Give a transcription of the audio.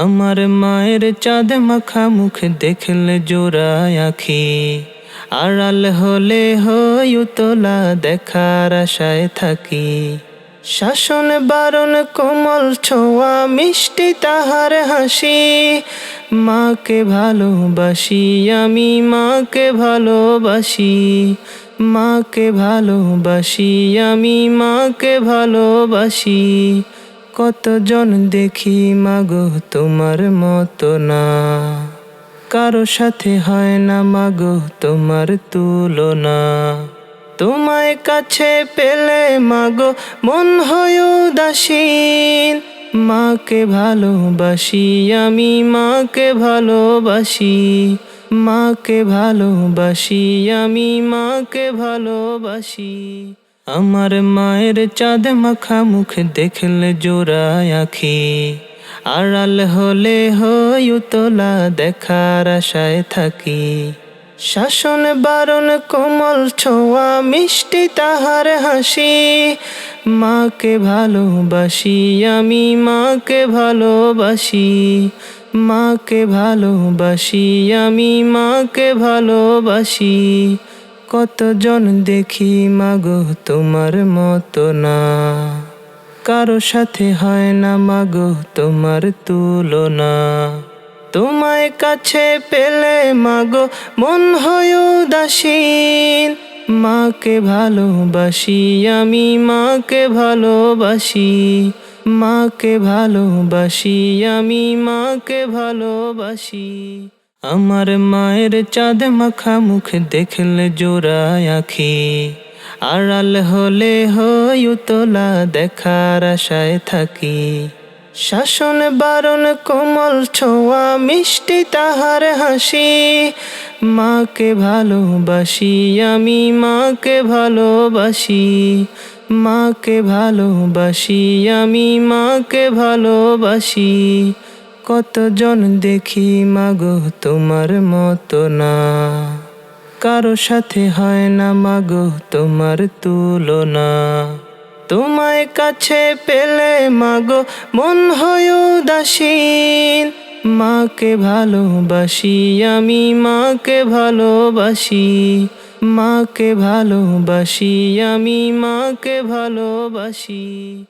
আমার মায়ের চাঁদ মাখা মুখ দেখলে জোড়ায় আখি। আড়াল হলে হই তোলা দেখার আশায় থাকি। শাসন বারণ কোমল ছোঁয়া মিষ্টি তাহার হাসি। মাকে ভালোবাসি, আমি মাকে ভালোবাসি। মাকে ভালোবাসি, আমি মাকে ভালোবাসি। কতজন দেখি মাগো তোমার মতো না? কারও সাথে হয় না মাগো তোমার তুলনা। তোমায় কাছে পেলে মাগো মন হয় উদাসীন। মাকে ভালোবাসি, আমি মাকে ভালোবাসি। মাকে ভালোবাসি, আমি মাকে ভালোবাসি। আমার মায়ের চাঁদ মাখা মুখ দেখলে জোড়ায় আখি। আড়াল হলে হই তোলা দেখার আশায় থাকি। শাসন বারণ কোমল ছোঁয়া মিষ্টি তাহার হাসি। মাকে ভালোবাসি, আমি মাকে ভালোবাসি। মাকে ভালোবাসি, আমি মাকে ভালোবাসি। কতজন দেখি মাগো তোমার মতো না? কারও সাথে হয় না মাগো তোমার তুলনা। তোমায় কাছে পেলে মাগো মন হয় উদাসীন। মাকে ভালোবাসি, আমি মাকে ভালোবাসি। মাকে ভালোবাসি, আমি মাকে ভালোবাসি। আমার মায়ের চাঁদ মাখা মুখ দেখলে জোড়ায় আখি। আড়াল হলে হই তোলা দেখার আশায় থাকি। শাসন বারণ কোমল ছোঁয়া মিষ্টি তাহার হাসি। মাকে ভালোবাসি, আমি মাকে ভালোবাসি। মাকে ভালোবাসি, আমি মাকে ভালোবাসি। কতজন দেখি মাগো তোমার মতো না? কারও সাথে হয় না মাগো তোমার তুলনা। তোমায় কাছে পেলে মাগো মন হয় উদাসীন। মাকে ভালোবাসি, আমি মাকে ভালোবাসি। মাকে ভালোবাসি, আমি মাকে ভালোবাসি।